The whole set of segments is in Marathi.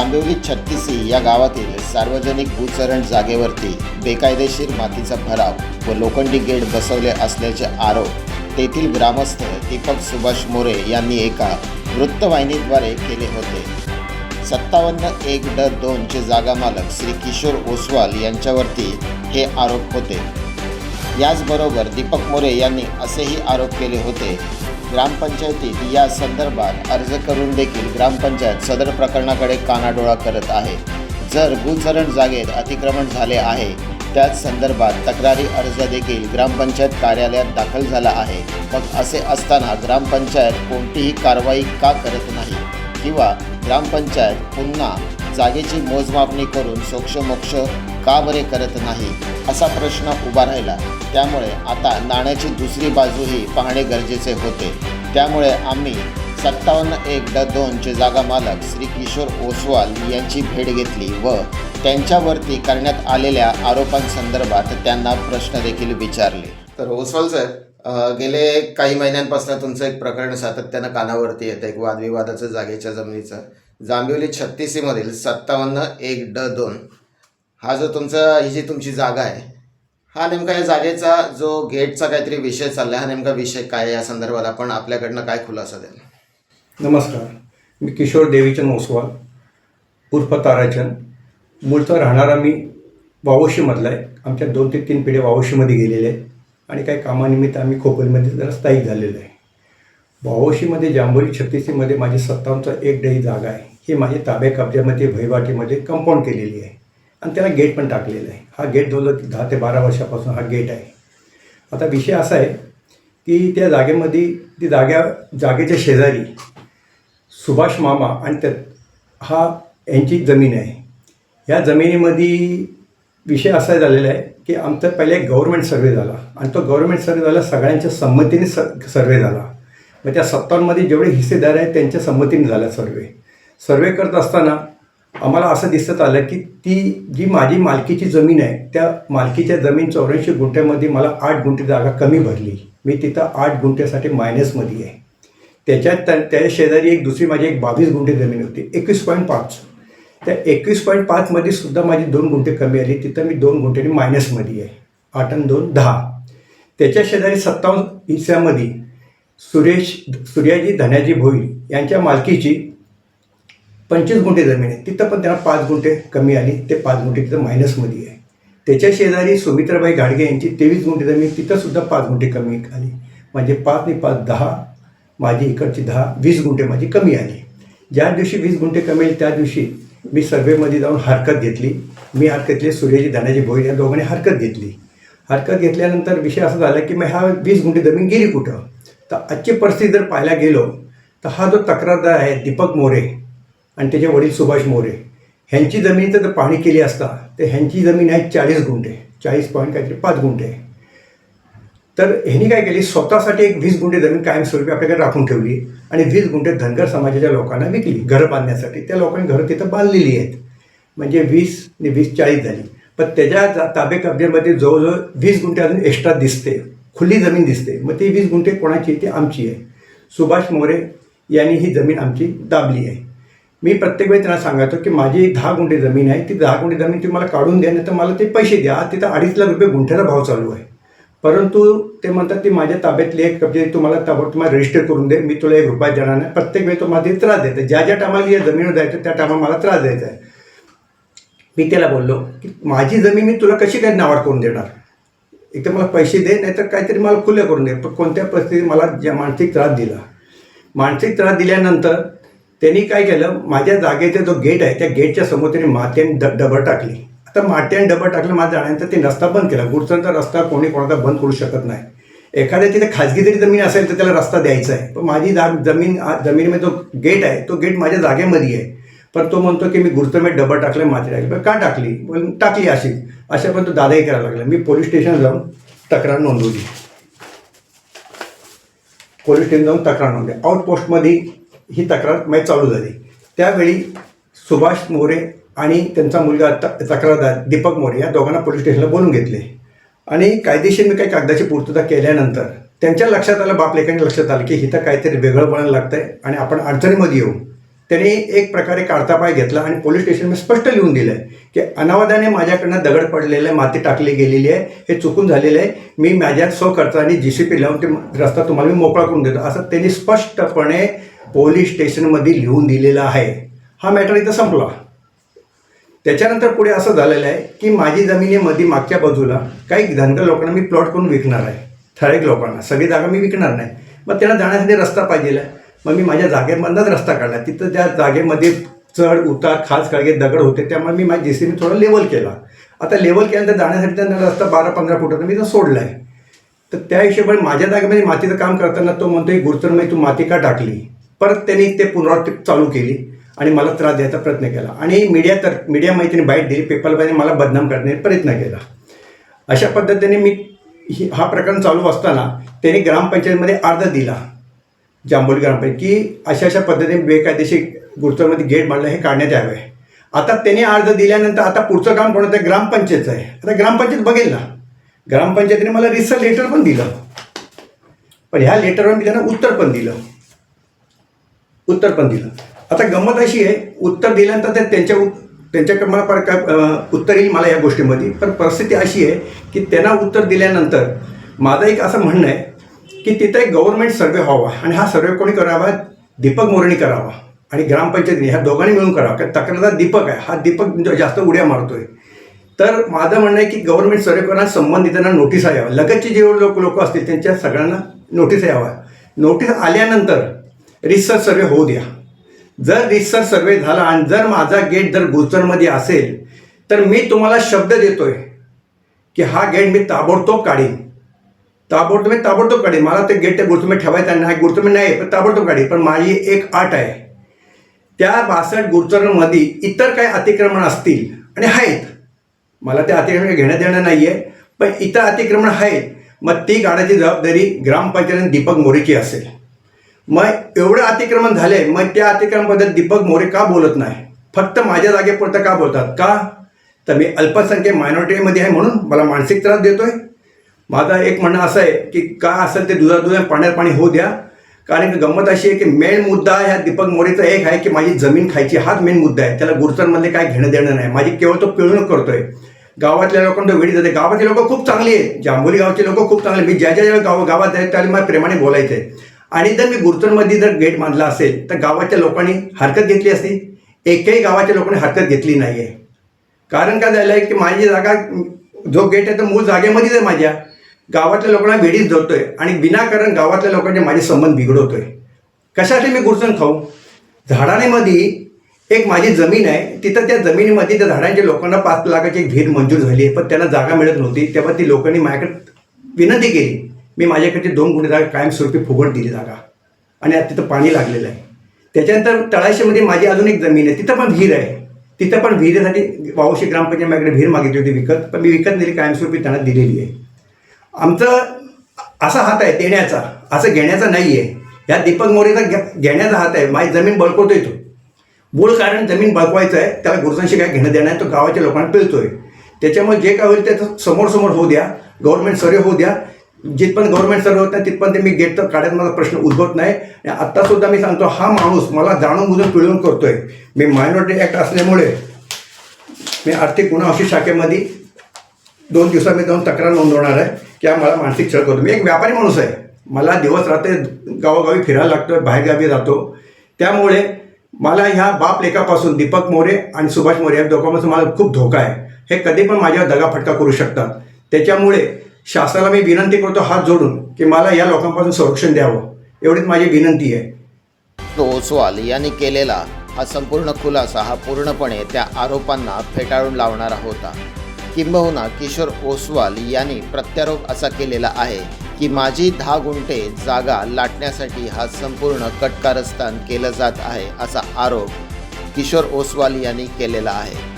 कांदिवली छत्तीसी या गावातील सार्वजनिक भूचरण जागेवरती बेकायदेशीर मातीचा भराव व लोखंडी गेट बसवले असल्याचे आरोप तेथील ग्रामस्थ दीपक सुभाष मोरे यांनी एका वृत्तवाहिनीद्वारे केले होते. सत्तावन्न एक ड दोनचे जागा मालक श्री किशोर ओसवाल यांच्यावरती हे आरोप होते. याचबरोबर दीपक मोरे यांनी असेही आरोप केले होते ग्रामपंचायतीत या संदर्भात अर्ज करून देखील ग्रामपंचायत सदर प्रकरणाकडे कानाडोळा करत आहे. जर भूचरण जागेत अतिक्रमण झाले आहे त्याच संदर्भात तक्रारी अर्ज देखील ग्रामपंचायत कार्यालयात दाखल झाला आहे. मग असे असताना ग्रामपंचायत कोणतीही कारवाई का करत नाही? किंवा ग्रामपंचायत पुन्हा जागेची मोजमापणी करून सोक्षमोक्ष का बरे करत नाही? असा प्रश्न उभा राहिला. त्यामुळे आता नाण्याची दुसरी बाजूही पाहणे गरजेचे होते. त्यामुळे आम्ही सत्तावन्न एक ड दोनचे जागा मालक श्री किशोर ओसवाल यांची भेट घेतली व त्यांच्यावरती करण्यात आलेल्या आरोपांसंदर्भात त्यांना प्रश्न देखील विचारले. तर ओसवाल साहेब गेले काही महिन्यांपासून तुमचं एक प्रकरण सातत्यानं कानावरती येतं एक वादविवादाचं जागेच्या जमिनीचं. जांबिवली छत्तीसीमधील सत्तावन्न एक ड दोन हा जो तुमचा ही जी तुमची जागा आहे हा नेमका या जागेचा जो गेटचा काहीतरी विषय चालला आहे हा नेमका विषय काय या संदर्भात आपण आपल्याकडनं काय खुलासा द्याल नमस्कार. मी किशोर देवीचंद ओसवाल उर्फ ताराचंद. मूळचा राहणारा मी वावोशीमधला आहे. आमच्या दोन ते तीन पिढ्या वावोशीमध्ये गेलेले आहेत. आणि काही कामानिमित्त आम्ही खोपोलीमध्ये जरा स्थायिक झालेलो आहे. वावोशीमध्ये जांभोरी छत्तीसीमध्ये माझी सत्तावनचा एक डही जागा आहे. ही माझी ताब्या कब्जामध्ये वहिवाटीमध्ये कंपाऊंड केलेली आहे. आणि त्याला गेट पण टाकलेलं आहे. हा गेट जवळजवळ दहा ते बारा वर्षापासून हा गेट आहे. आता विषय असा आहे की त्या जागेमध्ये ती जाग्या जागेच्या शेजारी सुभाष मामा आणि त्या हा यांची जमीन आहे. या जमिनीमध्ये विषय असा झालेला आहे की आमचा पहिले गव्हर्नमेंट सर्वे झाला आणि तो गव्हर्नमेंट सर्वे झाला सगळ्यांच्या संमतीने स सर्वे झाला. मग त्या सत्तांमध्ये जेवढे हिस्सेदार आहेत त्यांच्या संमतीने झाला सर्वे सर्वे करत असताना आम्हाला असं दिसत आलं की ती जी माझी मालकीची जमीन आहे त्या मालकीच्या जमीन चौऱ्याऐंशी गुंठ्यामध्ये मला आठ गुंठे जागा कमी भरली. मी तिथं आठ गुंठ्यासाठी मायनसमध्ये आहे. त्याच्यात त्या त्याच्या शेजारी एक दुसरी माझी एक बावीस गुंठे जमीन होती. एकवीस पॉईंट पाच. त्या एकवीस पॉईंट पाचमध्ये सुद्धा माझी दोन गुंठे कमी आली. तिथं मी दोन गुंठ्यांनी मायनसमध्ये आहे. आठ आणि दोन दहा. त्याच्या शेजारी सत्तावन्न हिस्स्यामध्ये सुरेश सूर्याजी धन्याजी भोईर यांच्या मालकीची पंचवीस गुंठे जमीन आहे. तिथं पण त्यांना पाच गुंठे कमी आली. ते पाच गुंठे तिथं मायनसमध्ये आहे. त्याच्या शेजारी सुमित्राबाई घाडगे यांची तेवीस गुंठे जमीन तिथंसुद्धा पाच गुंठे कमी आली. म्हणजे पाच आणि पाच दहा माझी इकडची दहा वीस गुंठे माझी कमी आली. ज्या दिवशी वीस गुंठे कमी आली त्या दिवशी मी सर्वेमध्ये जाऊन हरकत घेतली. मी हरकत घेतली सूर्याजी धनाजी भोईर या दोघांनी हरकत घेतली. हरकत घेतल्यानंतर विषय असा झाला की मग ह्या वीस गुंठे जमीन गेली कुठं? तर आजची परिस्थिती जर पाहायला गेलो तर हा जो तक्रारदार आहे दीपक मोरे आणि त्याचे वडील सुभाष मोरे. ह्यांची जमीन जर पाहणी केली असता तर ह्यांची जमीन आहे चाळीस गुंठे. चाळीस पॉईंट काहीतरी पाच गुंठे. तर ह्यांनी काय केली? स्वतःसाठी एक वीस गुंठे जमीन कायमस्वरूपी आपल्याकडे राखून ठेवली आणि वीस गुंठे धनगर समाजाच्या लोकांना विकली घरं बांधण्यासाठी. त्या लोकांनी घरं तिथं बांधलेली आहेत. म्हणजे वीस आणि वीस चाळीस झाली. पण त्याच्या ताबे कब्जेमध्ये जवळजवळ वीस गुंठे अजून एक्स्ट्रा दिसते. खुली जमीन दिसते. मग ती वीस गुंठे कोणाची? ती आमची आहे. सुभाष मोरे यांनी ही जमीन आमची दाबली आहे. मी प्रत्येक वेळी त्यांना सांगायचो की माझी दहा गुंठे जमीन आहे ती दहा गुंठे जमीन तुम्ही मला काढून द्या नाही तर मला ते पैसे द्या. तिथं अडीच लाख रुपये गुंठ्याचा भाव चालू आहे. परंतु ते म्हणतात ती माझ्या ताब्यातली एक कब्जे तुम्हाला ताबड तुम्हाला रजिस्टर करून दे मी तुला एक रुपया देणार नाही. प्रत्येक वेळी तो मला त्रास देतो ज्या ज्या टायमाला या जमिनीवर जायचं त्या टायमाला मला त्रास द्यायचा आहे. मी त्याला बोललो की माझी जमीन मी तुला कशी काय नावाड करून देणार? एक तर मला पैसे दे नाहीतर काहीतरी मला खुले करून दे. पण कोणत्या परिस्थितीत मला ज्या मानसिक त्रास दिला? मानसिक त्रास दिल्यानंतर त्यांनी काय केलं? माझ्या जागेचा जो गेट आहे त्या गेटच्या समोर त्यांनी मात्याने ड डबर टाकली. आता मात्याने डबर टाकलं माझं जाण्यानंतर ते रस्ता बंद केला. गुडचणचा रस्ता कोणी कोणाचा बंद करू शकत नाही. एखाद्या तिथे खाजगी जरी जमीन असेल तर त्याला रस्ता द्यायचा आहे. पण माझी जाग जमीन जमिनीमध्ये जो गेट आहे तो गेट माझ्या जागेमध्ये आहे. पण तो म्हणतो की मी गुरुतमेट डबल टाकलं माती टाकली. पण का टाकली? पण टाकली अशी अशा पण तो दादाही करायला लागला. मी पोलीस स्टेशन जाऊन तक्रार नोंदवली. पोलीस स्टेशन जाऊन तक्रार नोंदवली. आउटपोस्टमध्ये ही तक्रार म्हणजे चालू झाली. त्यावेळी सुभाष मोरे आणि त्यांचा मुलगा तक्रारदार दीपक मोरे या दोघांना पोलीस स्टेशनला बोलून घेतले. आणि कायदेशीर मी काही कागदाची पूर्तता केल्यानंतर त्यांच्या लक्षात आलं बापलेखांच्या लक्षात आलं की हिथं काहीतरी वेगळं बनायला आहे आणि आपण अडचणीमध्ये येऊ. त्यांनी एक प्रकारे काढतापाय घेतला आणि पोलीस स्टेशनमध्ये स्पष्ट लिहून दिलं आहे की अनावादाने माझ्याकडनं दगड पडलेलं आहे माती टाकली गेलेली आहे हे चुकून झालेलं आहे मी माझ्या स्वखर्चाने जी सी पी लावून ते रस्ता तुम्हाला मी मोकळा करून देतो. असं त्यांनी स्पष्टपणे पोलीस स्टेशनमध्ये लिहून दिलेला आहे. हा मॅटर इथं संपला. त्याच्यानंतर पुढे असं झालेलं आहे की माझी जमिनीमध्ये मागच्या बाजूला. काही धनगर लोकांना मी प्लॉट करून विकणार आहे. ठराविक लोकांना. सगळी जागा मी विकणार नाही. मग त्यांना जाण्यासाठी रस्ता पाहिजे. मग मी माझ्या जागेमधनंच रस्ता काढला. तिथं त्या जागेमध्ये चढ उतार खास खळगे दगड होते त्यामुळे मी माझ्या जेसीबी थोडा लेवल केला. आता लेवल केल्यानंतर जाण्यासाठी त्यांना रस्ता बारा पंधरा फुटाचा मी तो सोडला आहे तर त्या हिशोबाने माझ्या जागेमध्ये मातीचं काम करताना तो म्हणतो गुरुचरमध्ये तू माती का टाकली? परत त्यांनी ते पुनरावृत्ती चालू केली आणि मला त्रास द्यायचा प्रयत्न केला. आणि मीडिया तर मीडिया माहितीने बाईट दिली पेपरमध्ये मला बदनाम करण्याचा प्रयत्न केला. अशा पद्धतीने मी हा प्रकरण चालू असताना त्यांनी ग्रामपंचायतीमध्ये अर्ज दिला. जांभोली ग्रामपंचायत की अशा अशा पद्धतीने बेकायदेशीर गुरुत्वामध्ये गेट मांडलं हे काढण्यात यावे. आता त्यांनी अर्ज दिल्यानंतर आता पुढचं काम कोणाचं आहे? ग्रामपंचायतचं आहे. आता ग्रामपंचायत बघेल ना. ग्रामपंचायतीने मला रिसर लेटर पण दिलं. पण ह्या लेटरवर मी त्यांना उत्तर पण दिलं. उत्तर पण दिलं. आता गंमत अशी आहे उत्तर दिल्यानंतर ते त्यांच्या त्यांच्याकडे मला पर उत्तर येईल मला या गोष्टीमध्ये. पण परिस्थिती अशी आहे की त्यांना उत्तर दिल्यानंतर माझं एक असं म्हणणं आहे की तिथं एक गव्हर्नमेंट सर्वे व्हावा आणि हा सर्वे कोणी करावा? दीपक मोरणी करावा आणि ग्रामपंचायतीने ह्या दोघांनी मिळून करावा. कारण तक्रारदार दीपक आहे हा दीपक म्हणजे जास्त उड्या मारतोय. तर माझं म्हणणं आहे की गव्हर्नमेंट सर्वे करणाऱ्या संबंधितांना नोटीस याव्या लगतचे जे लोक लोक असतील त्यांच्या सगळ्यांना नोटीस यावा. नोटीस आल्यानंतर रिसर्च सर्वे होऊ द्या. जर रिसर्च सर्वे झाला आणि जर माझा गेट जर गुजरमध्ये असेल तर मी तुम्हाला शब्द देतोय की हा गेट मी ताबडतोब काढीन. ताबडतोब मी ताबडतोब काढीन. मला ते गेट त्या गुरुतुंबे ठेवायचं नाही गुरुतुंबे नाही पण ताबडतोब काढीन. पण माझी एक आट आहे. त्या बासष्ट गुरुचरणमध्ये इतर काही अतिक्रमण असतील आणि आहेत. मला ते अतिक्रमण घेणं देणं नाही आहे पण इतर अतिक्रमण आहेत. मग ती गाड्याची जबाबदारी ग्रामपंचायत दीपक मोरेची असेल. मग एवढं अतिक्रमण झाले मग त्या अतिक्रमणाबद्दल दीपक मोरे का बोलत नाही? फक्त माझ्या जागेपुरतं का बोलतात? का? तर मी अल्पसंख्य मायनॉरिटीमध्ये आहे म्हणून मला मानसिक त्रास देतोय. माझा एक म्हणणं असं आहे की का असेल ते दुधा दुधा पाण्यात पाणी होऊ द्या. कारण की गंमत अशी आहे की मेन मुद्दा ह्या दीपक मोरेचा एक आहे की माझी जमीन खायची हाच मेन मुद्दा आहे. त्याला गुरुचरमध्ये काय घेणं देणं नाही. माझी केवळ तो पिळवणूक करतोय. गावातल्या लोकांना वेळी जाते गावातले लोक खूप चांगली आहेत. जांभोली गावचे लोक खूप चांगले मी ज्या ज्या गाव गावात आहेत त्याला मला प्रेमाने बोलायचं आहे आणि जर मी गुरुचरमध्ये जर गेट बांधला असेल तर गावाच्या लोकांनी हरकत घेतली असती? एकही गावाच्या लोकांनी हरकत घेतली नाही आहे कारण काय झालं आहे की माझी जागा जो गेट आहे तो मूळ जागेमध्येच आहे माझ्या. गावातल्या लोकांना वेडीच धरतोय आणि विनाकारण गावातल्या लोकांचे माझे संबंध बिघडवतोय. कशासाठी मी गुरचण खाऊ? झाडाणीमध्ये एक माझी जमीन आहे. तिथं त्या जमिनीमध्ये त्या झाडांच्या लोकांना पाच लाखाची एक विहीर मंजूर झाली आहे पण त्यांना जागा मिळत नव्हती. तेव्हा ती लोकांनी माझ्याकडे विनंती केली. मी माझ्याकडची दोन गुंठे जागा कायमस्वरूपी फुगट दिली जागा. आणि आता तिथं पाणी लागलेलं आहे. त्याच्यानंतर तळाशीमध्ये माझी अजून एक जमीन आहे. तिथं पण विहीर आहे. तिथं पण विहिरीसाठी वावशी ग्रामपंचायत माझ्याकडे विहीर मागितली होती विकत. पण मी विकत दिली कायमस्वरूपी त्यांना दिलेली आहे. आमचं असा हात आहे देण्याचा. असं घेण्याचा नाही आहे. या दीपक मोरेचा घे- घेण्याचा हात आहे. माझी जमीन बळकवतोय तो. मूळ कारण जमीन बळकवायचं आहे. त्याला गुरुजांशी काय घेणं देणं आहे तो गावाच्या लोकांना पिळतोय. त्याच्यामुळे जे काय होईल ते समोर समोर होऊ द्या. गव्हर्नमेंट सर्वे होऊ द्या. जिथपर्यंत गव्हर्नमेंट सर्व होत नाही तिथपर्यंत मी गेट तर काढत माझा प्रश्न उद्भवत नाही. आणि आत्तासुद्धा मी सांगतो हा माणूस मला जाणून बुजून पिळवून करतोय. मी मायनॉरिटी ॲक्ट असल्यामुळे मी आर्थिक गुन्हा औषध शाखेमध्ये दोन दिवसात मी जाऊन तक्रार नोंदवणार आहे की हा मला मानसिक छळ करतो. मी एक व्यापारी माणूस आहे. मला दिवस रात्री गावोगावी फिरायला लागतो बाहेरगावी जातो त्यामुळे मला ह्या बाप लेखापासून दीपक मोरे आणि सुभाष मोरे या दोघांपासून मला खूप धोका आहे. हे कधी पण माझ्यावर दगाफटका करू शकतात. त्याच्यामुळे शासनाला मी विनंती करतो हात जोडून की मला या लोकांपासून संरक्षण द्यावं. एवढीच माझी विनंती आहे. तो ओसवाल यांनी केलेला हा संपूर्ण खुलासा हा पूर्णपणे त्या आरोपांना फेटाळून लावणारा होता. किंबहुना किशोर ओसवाल यांनी प्रत्यारोप असा केलेला आहे की माझी दहा गुंठे जागा लाटण्यासाठी हा संपूर्ण कटकारस्थान केलं जात आहे असा आरोप किशोर ओसवाल यांनी केलेला आहे.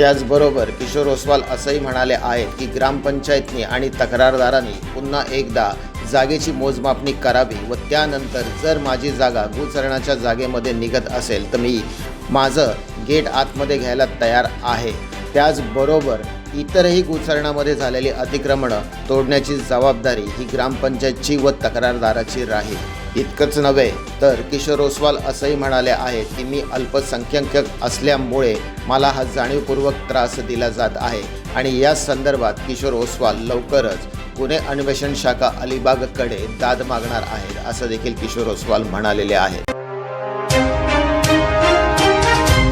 त्याचबरोबर किशोर ओसवाल असंही म्हणाले आहेत की ग्रामपंचायतनी आणि तक्रारदारांनी पुन्हा एकदा जागेची मोजमापणी करावी व त्यानंतर जर माझी जागा भूचरणाच्या जागेमध्ये निघत असेल तर मी माझं गेट आतमध्ये घ्यायला तयार आहे. त्याचबरोबर इतरही गुचरणामध्ये झालेली अतिक्रमणं तोडण्याची जबाबदारी ही ग्रामपंचायतची व तक्रारदाराची राहील. इतकंच नव्हे तर किशोर ओसवाल असंही म्हणाले आहेत की मी अल्पसंख्याक असल्यामुळे मला हा जाणीवपूर्वक त्रास दिला जात आहे. आणि या संदर्भात किशोर ओसवाल लवकरच गुन्हे अन्वेषण शाखा अलिबागकडे दाद मागणार आहेत असं देखील किशोर ओसवाल म्हणालेले आहेत.